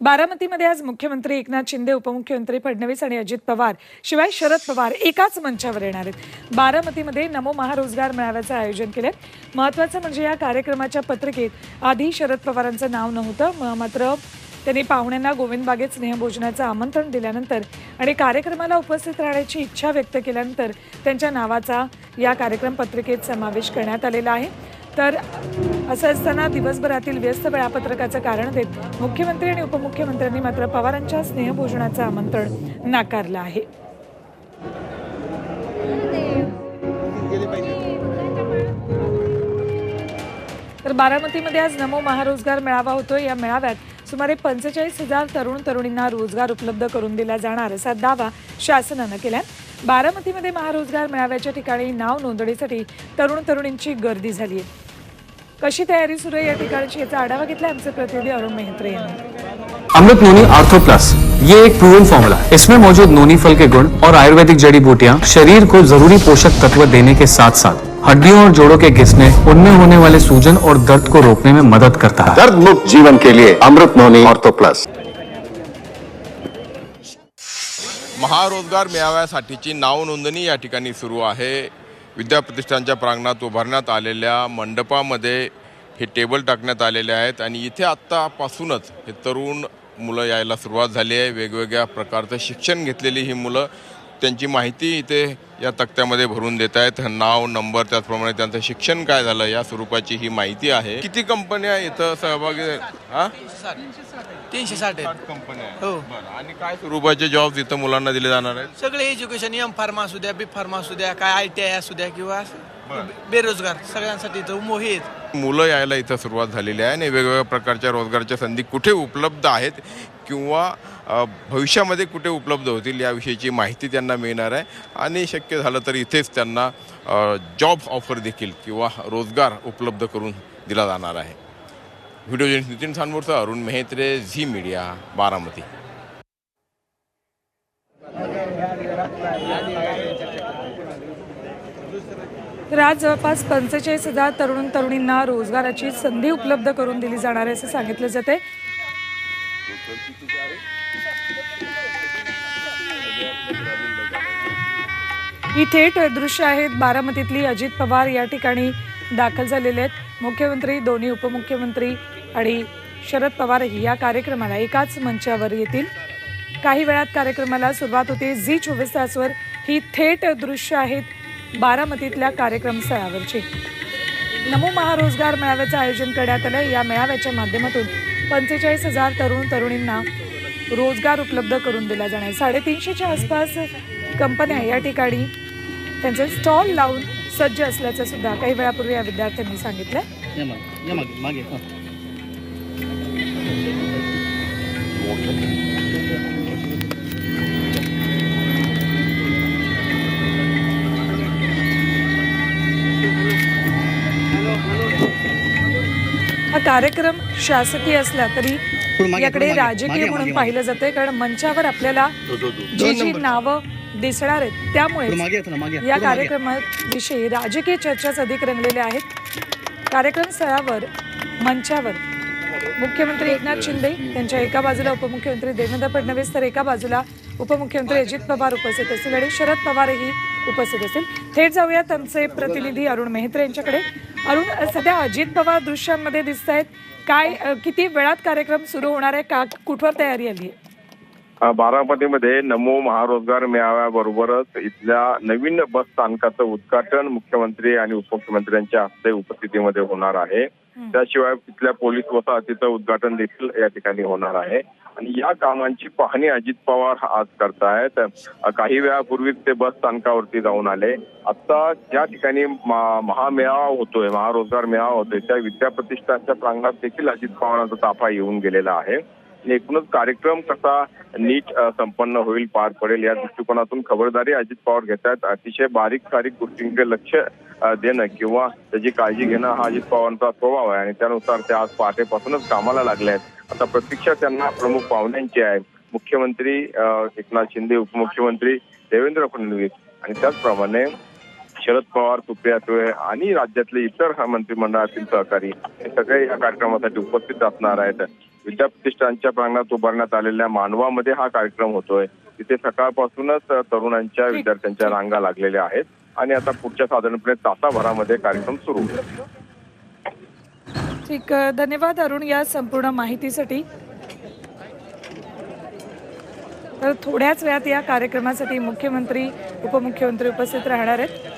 बारामतीमध्ये आज मुख्यमंत्री एकनाथ शिंदे उपमुख्यमंत्री फडणवीस आणि अजित पवार शिवाय शरद पवार एकाच मंचावर येणार आहेत. बारामतीमध्ये नमो महारोजगार मेळाव्याचं आयोजन केलं महत्वाचं म्हणजे या कार्यक्रमाच्या पत्रिकेत आधी शरद पवारांचं नाव नव्हतं मात्र त्यांनी पाहुण्यांना गोविंद बागेत स्नेहभोजनाचं आमंत्रण दिल्यानंतर आणि कार्यक्रमाला उपस्थित राहण्याची इच्छा व्यक्त केल्यानंतर त्यांच्या नावाचा या कार्यक्रम पत्रिकेत समावेश करण्यात आलेला आहे. तर असं असताना दिवसभरातील व्यस्त वेळापत्रकाचं कारण देत मुख्यमंत्री आणि उपमुख्यमंत्र्यांनी मात्र पवारांच्या स्नेहभोजनाचं आमंत्रण नाकारलं आहे. तर बारामतीमध्ये आज नमो महारोजगार मेळावा होतो या मेळाव्यात सुमारे पंचेचाळीस हजार तरुण तरुणींना रोजगार उपलब्ध करून दिला जाणार असा दावा शासनानं केला बारामतीमध्ये महारोजगार मेळाव्याच्या ठिकाणी नाव नोंदणीसाठी तरुण तरुणींची गर्दी झाली आहे कशी तयारी सुरू आहे या ठिकाणची याचा आढावा घेतला आमचे प्रतिनिधी अरुण मेहत्रे यांनी. अमृत नोनी आर्थो प्लस ये एक प्रूवन फॉर्मूला इसमें मौजूद नोनी फल के गुण और आयुर्वेदिक जड़ी बूटियाँ शरीर को जरूरी पोषक तत्व देने के साथ साथ हड्डियों और जोड़ों के घिसने उनमें होने वाले सूजन और दर्द को रोकने में मदद करता है। दर्द मुक्त जीवन के लिए अमृत नोनी ऑर्थो प्लस महारोजगार मेळाव्यासाठीची नाव नोंदणी या ठिकाणी सुरू आहे. विद्याप्रतिष्ठानच्या प्रांगणात उभारण्यात आलेल्या मंडपामध्ये हे टेबल टाकण्यात आलेले आहेत आणि इथे आत्तापासूनच हे तरुण मुलं यायला सुरुवात झाली आहे. वेगवेगळ्या प्रकारचं शिक्षण घेतलेली ही मुलं त्यांची माहिती इथे या तक्त्यामध्ये भरून देत आहेत नाव नंबर त्याचप्रमाणे त्यांचं शिक्षण काय झालं या स्वरूपाची ही माहिती आहे. किती कंपन्या इथं सहभागी हा? तीनशे साठ कंपन्या. हो. बरं. आणि काय स्वरूपाचे जॉब इथं मुलांना दिले जाणार आहेत? सगळे एज्युकेशन एम फार्मा असू द्या बी फार्मा असू द्या काय आय टी आय असू द्या किंवा बेरोजगार सगळ्यांसाठी इथं मोही आहेत मुलं यायला इथं सुरुवात झालेली आहे आणि वेगवेगळ्या प्रकारच्या रोजगाराच्या संधी कुठे उपलब्ध आहेत किंवा भविष्यामध्ये कुठे उपलब्ध होतील याविषयीची माहिती त्यांना मिळणार आहे. आणि शक्य झालं तर इथेच त्यांना जॉब ऑफर देखील किंवा रोजगार उपलब्ध करून दिला जाणार आहे. व्हिडिओ जर्नलिस्ट नितीन सानमोरचा अरुण मेहत्रे झी मीडिया बारामती. तर आज जवळपास पंचेचाळीस हजार तरुण तरुणींना रोजगाराची संधी उपलब्ध करून दिली जाणार आहे असं सांगितलं जाते ही थेट दृश्य आहेत बारामतीतली अजित पवार या ठिकाणी दाखल झालेले आहेत. मुख्यमंत्री दोन्ही उपमुख्यमंत्री आणि शरद पवारही या कार्यक्रमाला एकाच मंचावर येतील. काही वेळात कार्यक्रमाला सुरुवात होते. झी चोवीस तासवर ही थेट दृश्य आहेत. बारामतीतल्या कार्यक्रम स्थळावरची. नमो महारोजगार मेळाव्याचं आयोजन करण्यात आलं. या मेळाव्याच्या माध्यमातून पंचेचाळीस हजार तरुण तरुणींना रोजगार उपलब्ध करून दिला जाणार. आहे साडेतीनशेच्या आसपास कंपन्या या ठिकाणी त्यांचे स्टॉल लावून सज्ज असल्याचं सुद्धा काही वेळापूर्वी या विद्यार्थ्यांनी सांगितलं. कार्यक्रम शासकीय असला तरी याकडे राजकीय म्हणून पाहिलं जातंय कारण मंचावर आपल्याला जी जी नावं दिसणार आहेत त्यामुळे या कार्यक्रमाविषयी राजकीय चर्चाच अधिक रंगलेल्या आहेत. कार्यक्रम स्थळावर मंचावर. मुख्यमंत्री एकनाथ शिंदे त्यांच्या एका बाजूला उपमुख्यमंत्री देवेंद्र फडणवीस तर एका बाजूला उपमुख्यमंत्री अजित पवार उपस्थित असतील आणि शरद पवारही उपस्थित असतील. थेट जाऊयात आमचे प्रतिनिधी अरुण मेहत्रे यांच्याकडे. अरुण सध्या अजित पवार दृश्यांमध्ये दिसत आहेत काय किती वेळात कार्यक्रम सुरू होणार आहे? का कुठवर तयारी आली आहे मध्ये बारामतीमध्ये नमो महारोजगार मेळाव्याबरोबरच इथल्या नवीन बस स्थानकाचं उद्घाटन मुख्यमंत्री आणि उपमुख्यमंत्र्यांच्या हस्ते उपस्थितीमध्ये होणार आहे. त्याशिवाय तिथल्या पोलीस वसाहतीचं उद्घाटन देखील या ठिकाणी होणार आहे. आणि या कामांची पाहणी अजित पवार आज करतायत. अ, काही वेळापूर्वीच ते बस स्थानकावरती जाऊन आले. आता ज्या ठिकाणी महामेळावा होतोय महारोजगार मेळावा होतोय त्या विद्याप्रतिष्ठानच्या प्रांगणात देखील अजित पवारांचा ताफा येऊन गेलेला आहे. एकूणच कार्यक्रम कसा नीट संपन्न होईल पार पडेल या दृष्टिकोनातून खबरदारी अजित पवार घेत आहेत अतिशय बारीक सारीक गोष्टींकडे लक्ष देणं किंवा त्याची काळजी घेणं हा अजित पवारांचा स्वभाव आहे आणि त्यानुसार ते आज पहाटेपासूनच कामाला लागले आहेत. आता प्रतीक्षा त्यांना प्रमुख पाहुण्यांची आहे. मुख्यमंत्री एकनाथ शिंदे उपमुख्यमंत्री देवेंद्र फडणवीस आणि त्याचप्रमाणे शरद पवार सुप्रिया सुळे आणि राज्यातले इतर मंत्रिमंडळातील सहकारी हे सगळे या कार्यक्रमासाठी उपस्थित असणार आहेत. विद्याप्रतिष्ठानच्या प्रांगणात उभारण्यात आलेल्या मानवामध्ये हा कार्यक्रम होतोय. तिथे सकाळपासूनच तरुणांच्या विद्यार्थ्यांच्या रांगा लागलेल्या आहेत आणि आता पुढच्या साधारणपणे तासाभरामध्ये कार्यक्रम सुरू होईल. ठीक धन्यवाद अरुण या संपूर्ण माहितीसाठी. तर थोड्याच वेळात या कार्यक्रमासाठी मुख्यमंत्री उपमुख्यमंत्री उपस्थित राहणार आहेत.